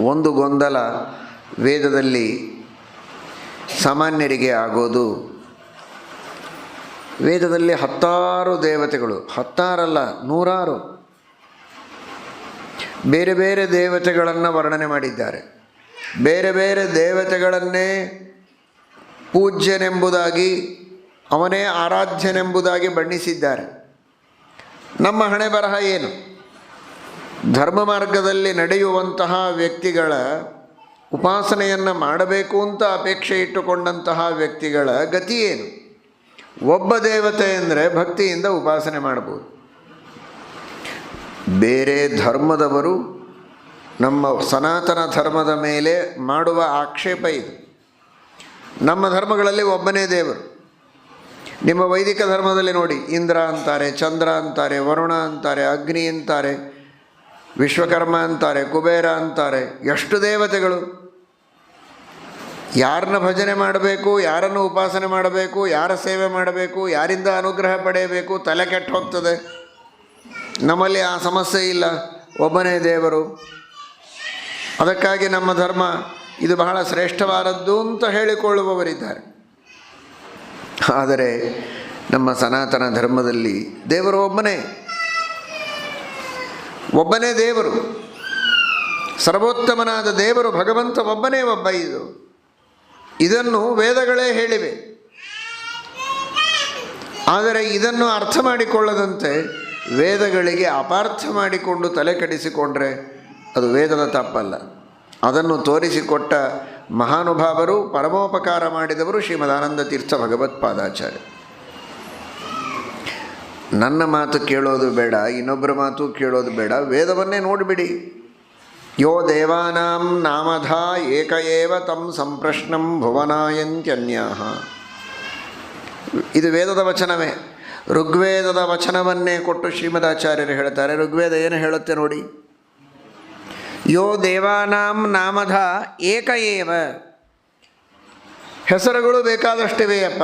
ಒಂದು ಗೊಂದಲ ವೇದದಲ್ಲಿ ಸಾಮಾನ್ಯರಿಗೆ ಆಗೋದು. ವೇದದಲ್ಲಿ ಹತ್ತಾರು ದೇವತೆಗಳು, ಹತ್ತಾರಲ್ಲ, ನೂರಾರು. ಬೇರೆ ಬೇರೆ ದೇವತೆಗಳನ್ನು ವರ್ಣನೆ ಮಾಡಿದ್ದಾರೆ. ಬೇರೆ ಬೇರೆ ದೇವತೆಗಳನ್ನೇ ಪೂಜ್ಯನೆಂಬುದಾಗಿ, ಅವನೇ ಆರಾಧ್ಯನೆಂಬುದಾಗಿ ಬಣ್ಣಿಸಿದ್ದಾರೆ. ನಮ್ಮ ಹಣೆ ಬರಹ ಏನು? ಧರ್ಮ ಮಾರ್ಗದಲ್ಲಿ ನಡೆಯುವಂತಹ ವ್ಯಕ್ತಿಗಳ ಉಪಾಸನೆಯನ್ನು ಮಾಡಬೇಕು ಅಂತ ಅಪೇಕ್ಷೆ ಇಟ್ಟುಕೊಂಡಂತಹ ವ್ಯಕ್ತಿಗಳ ಗತಿ ಏನು? ಒಬ್ಬ ದೇವತೆ ಅಂದರೆ ಭಕ್ತಿಯಿಂದ ಉಪಾಸನೆ ಮಾಡ್ಬೋದು ಬೇರೆ ಧರ್ಮದವರು ನಮ್ಮ ಸನಾತನ ಧರ್ಮದ ಮೇಲೆ ಮಾಡುವ ಆಕ್ಷೇಪ ಇದು. ನಮ್ಮ ಧರ್ಮಗಳಲ್ಲಿ ಒಬ್ಬನೇ ದೇವರು. ನಿಮ್ಮ ವೈದಿಕ ಧರ್ಮದಲ್ಲಿ ನೋಡಿ, ಇಂದ್ರ ಅಂತಾರೆ, ಚಂದ್ರ ಅಂತಾರೆ, ವರುಣ ಅಂತಾರೆ, ಅಗ್ನಿ ಅಂತಾರೆ ವಿಶ್ವಕರ್ಮ ಅಂತಾರೆ, ಕುಬೇರ ಅಂತಾರೆ, ಎಷ್ಟು ದೇವತೆಗಳು? ಯಾರನ್ನ ಭಜನೆ ಮಾಡಬೇಕು, ಯಾರನ್ನು ಉಪಾಸನೆ ಮಾಡಬೇಕು, ಯಾರ ಸೇವೆ ಮಾಡಬೇಕು, ಯಾರಿಂದ ಅನುಗ್ರಹ ಪಡೆಯಬೇಕು, ತಲೆ ಕೆಟ್ಟು ಹೋಗ್ತದೆ. ನಮ್ಮಲ್ಲಿ ಆ ಸಮಸ್ಯೆ ಇಲ್ಲ, ಒಬ್ಬನೇ ದೇವರು. ಅದಕ್ಕಾಗಿ ನಮ್ಮ ಧರ್ಮ ಇದು ಬಹಳ ಶ್ರೇಷ್ಠವಾದದ್ದು ಅಂತ ಹೇಳಿಕೊಳ್ಳುವವರಿದ್ದಾರೆ. ಆದರೆ ನಮ್ಮ ಸನಾತನ ಧರ್ಮದಲ್ಲಿ ದೇವರು ಒಬ್ಬನೇ. ಒಬ್ಬನೇ ದೇವರು, ಸರ್ವೋತ್ತಮನಾದ ದೇವರು ಭಗವಂತ ಒಬ್ಬನೇ ಒಬ್ಬ ಇದು. ಇದನ್ನು ವೇದಗಳೇ ಹೇಳಿವೆ. ಆದರೆ ಇದನ್ನು ಅರ್ಥ ಮಾಡಿಕೊಳ್ಳದಂತೆ ವೇದಗಳಿಗೆ ಅಪಾರ್ಥ ಮಾಡಿಕೊಂಡು ತಲೆ ಕೆಡಿಸಿಕೊಂಡ್ರೆ ಅದು ವೇದದ ತಪ್ಪಲ್ಲ. ಅದನ್ನು ತೋರಿಸಿಕೊಟ್ಟ ಮಹಾನುಭಾವರು, ಪರಮೋಪಕಾರ ಮಾಡಿದವರು ಶ್ರೀಮದಾನಂದ ತೀರ್ಥ ಭಗವತ್ಪಾದಾಚಾರ್ಯ. ನನ್ನ ಮಾತು ಕೇಳೋದು ಬೇಡ, ಇನ್ನೊಬ್ಬರ ಮಾತು ಕೇಳೋದು ಬೇಡ, ವೇದವನ್ನೇ ನೋಡಿಬಿಡಿ. ಯೋ ದೇವಾನಾಂ ನಾಮಧ ಏಕ ಏವ ತಂ ಸಂಪ್ರಶ್ನಂ ಭುವನಾಯಂತ್ಯನ್ಯಾಹ. ಇದು ವೇದದ ವಚನವೇ. ಋಗ್ವೇದದ ವಚನವನ್ನೇ ಕೊಟ್ಟು ಶ್ರೀಮದಾಚಾರ್ಯರು ಹೇಳ್ತಾರೆ. ಋಗ್ವೇದ ಏನು ಹೇಳುತ್ತೆ ನೋಡಿ? ಯೋ ದೇವಾನಾಂ ನಾಮಧ ಏಕ ಏವ. ಹೆಸರುಗಳು ಬೇಕಾದಷ್ಟಿವೆಯಪ್ಪ.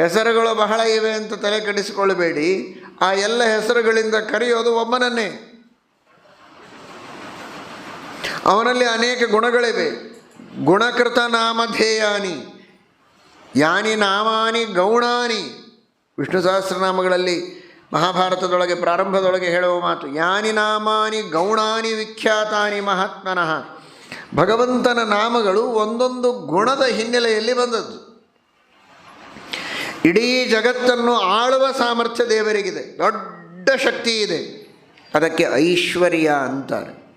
ಹೆಸರುಗಳು ಬಹಳ ಇವೆ ಅಂತ ತಲೆ ಕೆಡಿಸಿಕೊಳ್ಳಬೇಡಿ. ಆ ಎಲ್ಲ ಹೆಸರುಗಳಿಂದ ಕರೆಯೋದು ಒಬ್ಬನನ್ನೇ ಅವನಲ್ಲಿ ಅನೇಕ ಗುಣಗಳಿವೆ. ಗುಣಕೃತ ನಾಮಧೇಯಾನಿ. ಯಾನಿ ನಾಮಾನಿ ಗೌಣಾನಿ. ವಿಷ್ಣು ಸಹಸ್ರನಾಮಗಳಲ್ಲಿ ಮಹಾಭಾರತದೊಳಗೆ, ಪ್ರಾರಂಭದೊಳಗೆ ಹೇಳುವ ಮಾತು, ಯಾನಿ ನಾಮಾನಿ ಗೌಣಾನಿ ವಿಖ್ಯಾತಾನಿ ಮಹಾತ್ಮನಃ. ಭಗವಂತನ ನಾಮಗಳು ಒಂದೊಂದು ಗುಣದ ಹಿನ್ನೆಲೆಯಲ್ಲಿ ಬಂದದ್ದು. ಇಡೀ ಜಗತ್ತನ್ನು ಆಳುವ ಸಾಮರ್ಥ್ಯ ದೇವರಿಗಿದೆ. ದೊಡ್ಡ ಶಕ್ತಿ ಇದೆ. ಅದಕ್ಕೆ ಐಶ್ವರ್ಯ ಅಂತಾರೆ.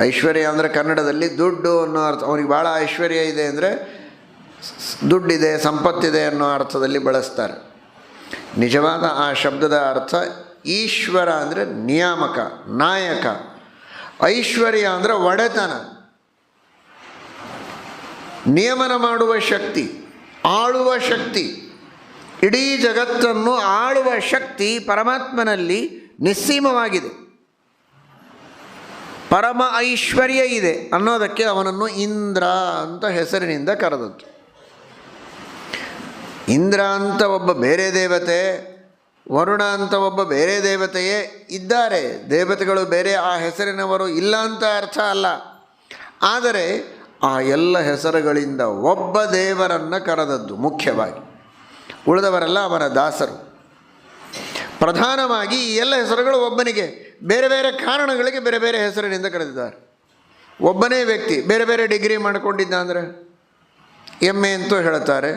ಐಶ್ವರ್ಯ ಅಂದರೆ ಕನ್ನಡದಲ್ಲಿ ದುಡ್ಡು ಅನ್ನೋ ಅರ್ಥ. ಅವನಿಗೆ ಭಾಳ ಐಶ್ವರ್ಯ ಇದೆ ಅಂದರೆ ದುಡ್ಡಿದೆ, ಸಂಪತ್ತಿದೆ ಅನ್ನೋ ಅರ್ಥದಲ್ಲಿ ಬಳಸ್ತಾರೆ. ನಿಜವಾದ ಆ ಶಬ್ದದ ಅರ್ಥ ಈಶ್ವರ ಅಂದರೆ ನಿಯಾಮಕ, ನಾಯಕ. ಐಶ್ವರ್ಯ ಅಂದರೆ ಒಡೆತನ. ನಿಯಮನ ಮಾಡುವ ಶಕ್ತಿ, ಆಳುವ ಶಕ್ತಿ. ಇಡೀ ಜಗತ್ತನ್ನು ಆಳುವ ಶಕ್ತಿ ಪರಮಾತ್ಮನಲ್ಲಿ ನಿಸ್ಸೀಮವಾಗಿದೆ. ಪರಮ ಐಶ್ವರ್ಯ ಇದೆ ಅನ್ನೋದಕ್ಕೆ ಅವನನ್ನು ಇಂದ್ರ ಅಂತ ಹೆಸರಿನಿಂದ ಕರೆದದ್ದು. ಇಂದ್ರ ಅಂತ ಒಬ್ಬ ಬೇರೆ ದೇವತೆ, ವರುಣ ಅಂತ ಒಬ್ಬ ಬೇರೆ ದೇವತೆಯೇ ಇದ್ದಾರೆ. ದೇವತೆಗಳು ಬೇರೆ ಆ ಹೆಸರಿನವರು ಇಲ್ಲ ಅಂತ ಅರ್ಥ ಅಲ್ಲ. ಆದರೆ ಆ ಎಲ್ಲ ಹೆಸರುಗಳಿಂದ ಒಬ್ಬ ದೇವರನ್ನು ಕರೆದದ್ದು ಮುಖ್ಯವಾಗಿ. ಉಳಿದವರೆಲ್ಲ ಅವನ ದಾಸರು. ಪ್ರಧಾನವಾಗಿ ಈ ಎಲ್ಲ ಹೆಸರುಗಳು ಒಬ್ಬನಿಗೆ, ಬೇರೆ ಬೇರೆ ಕಾರಣಗಳಿಗೆ ಬೇರೆ ಬೇರೆ ಹೆಸರಿನಿಂದ ಕರೆದಿದ್ದಾರೆ. ಒಬ್ಬನೇ ವ್ಯಕ್ತಿ, ಬೇರೆ ಬೇರೆ ಡಿಗ್ರಿ ಮಾಡಿಕೊಂಡಿದ್ದ ಅಂದರೆ ಎಂ ಎ ಅಂತೂ ಹೇಳ್ತಾರೆ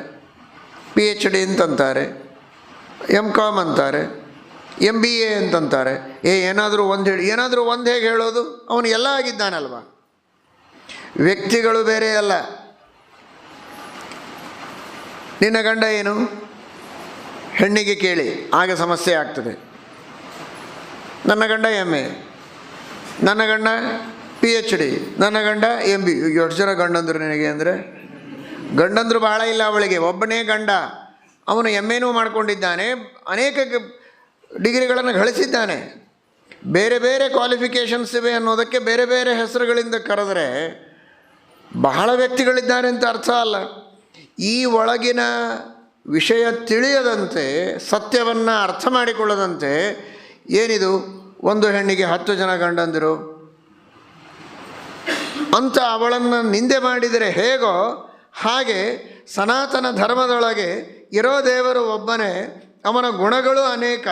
ಪಿ ಎಚ್ ಡಿ ಅಂತಂತಾರೆ ಎಂ ಕಾಮ್ ಅಂತಾರೆ ಎಂ ಬಿ ಎ ಅಂತಂತಾರೆ. ಏ, ಏನಾದರೂ ಒಂದು ಹೇಳಿ, ಏನಾದರೂ ಒಂದು ಹೇಗೆ ಹೇಳೋದು? ಅವನು ಎಲ್ಲ ಆಗಿದ್ದಾನಲ್ವ? ವ್ಯಕ್ತಿಗಳು ಬೇರೆ ಅಲ್ಲ. ನಿನ್ನ ಗಂಡ ಏನು? ಹೆಣ್ಣಿಗೆ ಕೇಳಿ, ಆಗ ಸಮಸ್ಯೆ ಆಗ್ತದೆ. ನನ್ನ ಗಂಡ ಎಂ ಎ ನನ್ನ ಗಂಡ ಪಿ ಎಚ್ ಡಿ ನನ್ನ ಗಂಡ ಎಂ ಬಿ ಎಷ್ಟು ಜನ ಗಂಡಂದರು ನಿನಗೆ ಅಂದರೆ? ಗಂಡಂದರು ಭಾಳ ಇಲ್ಲ ಅವಳಿಗೆ, ಒಬ್ಬನೇ ಗಂಡ. ಅವನು ಎಂ ಎನೂ ಮಾಡಿಕೊಂಡಿದ್ದಾನೆ, ಅನೇಕ ಡಿಗ್ರಿಗಳನ್ನು ಗಳಿಸಿದ್ದಾನೆ. ಬೇರೆ ಬೇರೆ ಕ್ವಾಲಿಫಿಕೇಷನ್ಸ್ ಇವೆ ಅನ್ನೋದಕ್ಕೆ ಬೇರೆ ಬೇರೆ ಹೆಸರುಗಳಿಂದ ಕರೆದರೆ ಬಹಳ ವ್ಯಕ್ತಿಗಳಿದ್ದಾರೆ ಅಂತ ಅರ್ಥ ಅಲ್ಲ. ಈ ಒಳಗಿನ ವಿಷಯ ತಿಳಿಯದಂತೆ, ಸತ್ಯವನ್ನು ಅರ್ಥ ಮಾಡಿಕೊಳ್ಳದಂತೆ, ಏನಿದು? ಒಂದು ಹೆಣ್ಣಿಗೆ ಹತ್ತು ಜನ ಗಂಡಂದಿರು. ಅಂತ ಅವಳನ್ನು ನಿಂದೆ ಮಾಡಿದರೆ ಹೇಗೋ ಹಾಗೆ ಸನಾತನ ಧರ್ಮದೊಳಗೆ ಇರೋ ದೇವರು ಒಬ್ಬನೇ, ಅವನ ಗುಣಗಳು ಅನೇಕ,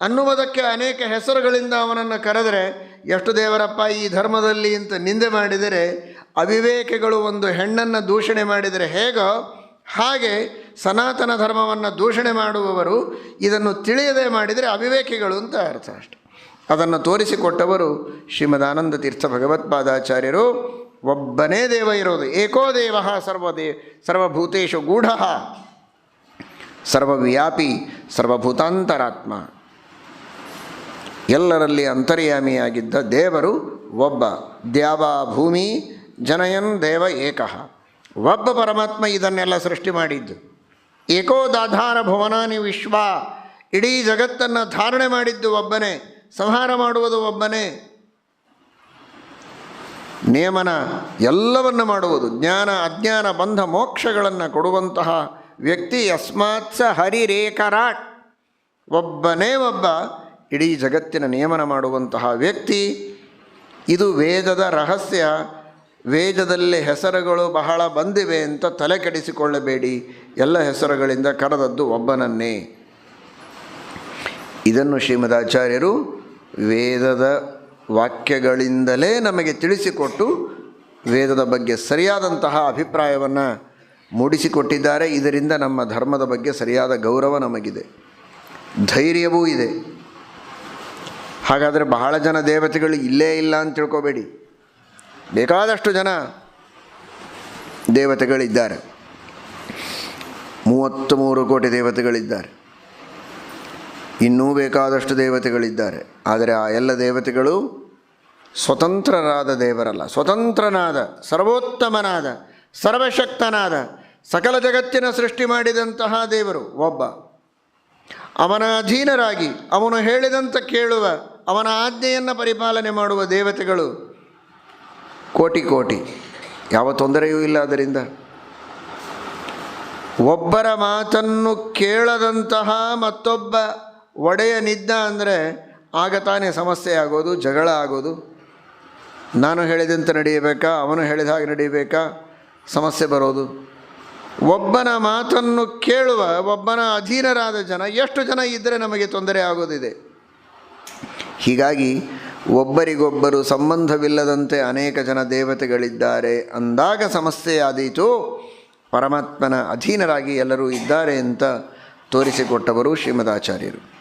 ಅನ್ನುವುದಕ್ಕೆ ಅನೇಕ ಹೆಸರುಗಳಿಂದ ಅವನನ್ನು ಕರೆದರೆ, ಎಷ್ಟು ದೇವರಪ್ಪ ಈ ಧರ್ಮದಲ್ಲಿ ಅಂತ ನಿಂದೆ ಮಾಡಿದರೆ, ಅವಿವೇಕಗಳು ಒಂದು ಹೆಣ್ಣನ್ನು ದೂಷಣೆ ಮಾಡಿದರೆ ಹೇಗೋ ಹಾಗೆ ಸನಾತನ ಧರ್ಮವನ್ನು ದೂಷಣೆ ಮಾಡುವವರು ಇದನ್ನು ತಿಳಿಯದೆ ಮಾಡಿದರೆ ಅವಿವೇಕಿಗಳು ಅಂತ ಅರ್ಥ ಅಷ್ಟೆ. ಅದನ್ನು ತೋರಿಸಿಕೊಟ್ಟವರು ಶ್ರೀಮದಾನಂದ ತೀರ್ಥ ಭಗವತ್ಪಾದಾಚಾರ್ಯರು ಒಬ್ಬನೇ ದೇವ ಇರೋದು. ಏಕೋ ದೇವ ಸರ್ವದೇ, ಸರ್ವಭೂತೇಶು ಗೂಢ. ಸರ್ವವ್ಯಾಪಿ, ಸರ್ವಭೂತಾಂತರಾತ್ಮ. ಎಲ್ಲರಲ್ಲಿ ಅಂತರ್ಯಾಮಿಯಾಗಿದ್ದ ದೇವರು ಒಬ್ಬ. ದ್ಯಾವ ಭೂಮಿ ಜನಯನ್ ದೇವ ಏಕಃ. ಒಬ್ಬ ಪರಮಾತ್ಮ ಇದನ್ನೆಲ್ಲ ಸೃಷ್ಟಿ ಮಾಡಿದ್ದು. ಏಕೋದಾಧಾರ ಭುವನಾನಿ ವಿಶ್ವ ಇಡೀ ಜಗತ್ತನ್ನು ಧಾರಣೆ ಮಾಡಿದ್ದು ಒಬ್ಬನೇ, ಸಂಹಾರ ಮಾಡುವುದು ಒಬ್ಬನೇ. ನಿಯಮನ ಎಲ್ಲವನ್ನು ಮಾಡುವುದು, ಜ್ಞಾನ, ಅಜ್ಞಾನ, ಬಂಧ, ಮೋಕ್ಷಗಳನ್ನು ಕೊಡುವಂತಹ ವ್ಯಕ್ತಿ ಅಸ್ಮಾತ್ ಸ ಹರಿರೇಖರಾಟ್ ಒಬ್ಬನೇ ಒಬ್ಬ ಇಡೀ ಜಗತ್ತಿನ ನಿಯಮನ ಮಾಡುವಂತಹ ವ್ಯಕ್ತಿ. ಇದು ವೇದದ ರಹಸ್ಯ. ವೇದದಲ್ಲಿ ಹೆಸರುಗಳು ಬಹಳ ಬಂದಿವೆ ಅಂತ ತಲೆ ಕೆಡಿಸಿಕೊಳ್ಳಬೇಡಿ. ಎಲ್ಲ ಹೆಸರುಗಳಿಂದ ಕರೆದದ್ದು ಒಬ್ಬನನ್ನೇ. ಇದನ್ನು ಶ್ರೀಮದಾಚಾರ್ಯರು ವೇದದ ವಾಕ್ಯಗಳಿಂದಲೇ ನಮಗೆ ತಿಳಿಸಿಕೊಟ್ಟು ವೇದದ ಬಗ್ಗೆ ಸರಿಯಾದಂತಹ ಅಭಿಪ್ರಾಯವನ್ನು ಮೂಡಿಸಿಕೊಟ್ಟಿದ್ದಾರೆ. ಇದರಿಂದ ನಮ್ಮ ಧರ್ಮದ ಬಗ್ಗೆ ಸರಿಯಾದ ಗೌರವ ನಮಗಿದೆ. ಧೈರ್ಯವೂ ಇದೆ. ಹಾಗಾದರೆ ಬಹಳ ಜನ ದೇವತೆಗಳು ಇಲ್ಲೇ ಇಲ್ಲ ಅಂತ ತಿಳ್ಕೊಬೇಡಿ. ಬೇಕಾದಷ್ಟು ಜನ ದೇವತೆಗಳಿದ್ದಾರೆ. ಮೂವತ್ತು ಮೂರು ಕೋಟಿ ದೇವತೆಗಳಿದ್ದಾರೆ. ಇನ್ನೂ ಬೇಕಾದಷ್ಟು ದೇವತೆಗಳಿದ್ದಾರೆ. ಆದರೆ ಆ ಎಲ್ಲ ದೇವತೆಗಳು ಸ್ವತಂತ್ರರಾದ ದೇವರಲ್ಲ. ಸ್ವತಂತ್ರನಾದ, ಸರ್ವೋತ್ತಮನಾದ, ಸರ್ವಶಕ್ತನಾದ, ಸಕಲ ಜಗತ್ತಿನ ಸೃಷ್ಟಿ ಮಾಡಿದಂತಹ ದೇವರು ಒಬ್ಬ. ಅವನ ಅಧೀನರಾಗಿ, ಅವನು ಹೇಳಿದಂತ ಕೇಳುವ, ಅವನ ಆಜ್ಞೆಯನ್ನು ಪರಿಪಾಲನೆ ಮಾಡುವ ದೇವತೆಗಳು ಕೋಟಿ ಕೋಟಿ. ಯಾವ ತೊಂದರೆಯೂ ಇಲ್ಲ ಅದರಿಂದ. ಒಬ್ಬರ ಮಾತನ್ನು ಕೇಳದಂತಹ ಮತ್ತೊಬ್ಬ ಒಡೆಯನಿದ್ದ ಅಂದರೆ ಆಗ ತಾನೇ ಸಮಸ್ಯೆ ಆಗೋದು, ಜಗಳ ಆಗೋದು. ನಾನು ಹೇಳಿದಂತೆ ನಡೆಯಬೇಕಾ, ಅವನು ಹೇಳಿದ ಹಾಗೆ ನಡೆಯಬೇಕಾ, ಸಮಸ್ಯೆ ಬರೋದು. ಒಬ್ಬನ ಮಾತನ್ನು ಕೇಳುವ, ಒಬ್ಬನ ಅಧೀನರಾದ ಜನ, ಎಷ್ಟು ಜನ ಇದ್ದರೆ ನಮಗೆ ತೊಂದರೆ ಆಗೋದಿದೆ. ಹೀಗಾಗಿ ಒಬ್ಬರಿಗೊಬ್ಬರು ಸಂಬಂಧವಿಲ್ಲದಂತೆ ಅನೇಕ ಜನ ದೇವತೆಗಳಿದ್ದಾರೆ ಅಂದಾಗ ಸಮಸ್ಯೆಯಾದೀತು. ಪರಮಾತ್ಮನ ಅಧೀನರಾಗಿ ಎಲ್ಲರೂ ಇದ್ದಾರೆ ಅಂತ ತೋರಿಸಿಕೊಟ್ಟವರು ಶ್ರೀಮದಾಚಾರ್ಯರು.